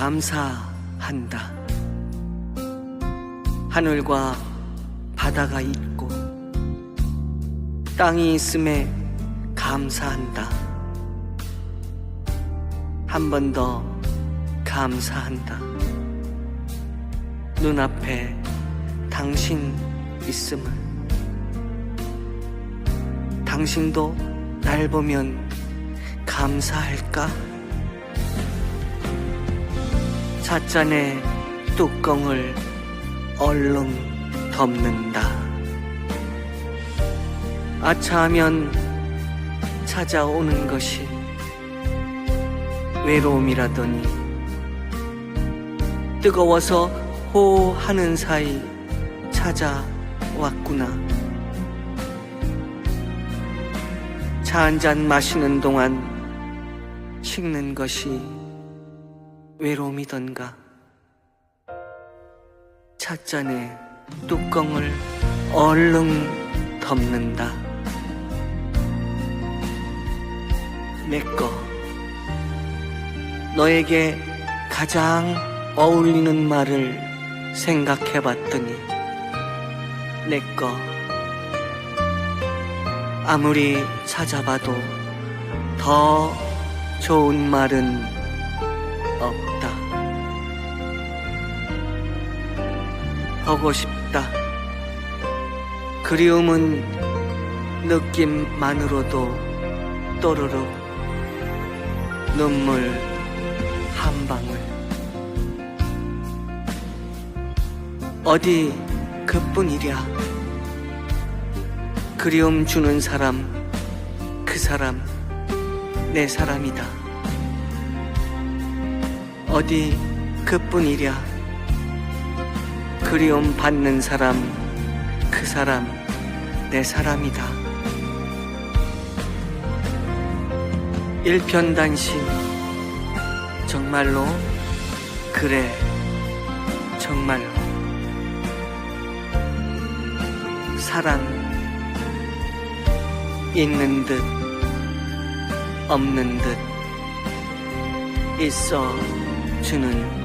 감사한다. 하늘과 바다가 있고 땅이 있음에 감사한다. 한 번 더 감사한다. 눈앞에 당신 있음을. 당신도 날 보면 감사할까? 찻잔의 뚜껑을 얼른 덮는다. 아차하면 찾아오는 것이 외로움이라더니 뜨거워서 호하는 사이 찾아왔구나. 차 한 잔 마시는 동안 식는 것이 외로움이던가. 찻잔에 뚜껑을 얼른 덮는다. 내꺼. 너에게 가장 어울리는 말을 생각해 봤더니, 내꺼. 아무리 찾아봐도 더 좋은 말은 없다. 보고 싶다. 그리움은 느낌만으로도 또르륵 눈물 한 방울. 어디 그뿐이랴. 그리움 주는 사람, 그 사람, 내 사람이다. 어디 그뿐이랴. 그리움 받는 사람, 그 사람, 내 사람이다. 일편단심, 정말로, 그래, 정말로. 사랑, 있는 듯, 없는 듯, 있어 주는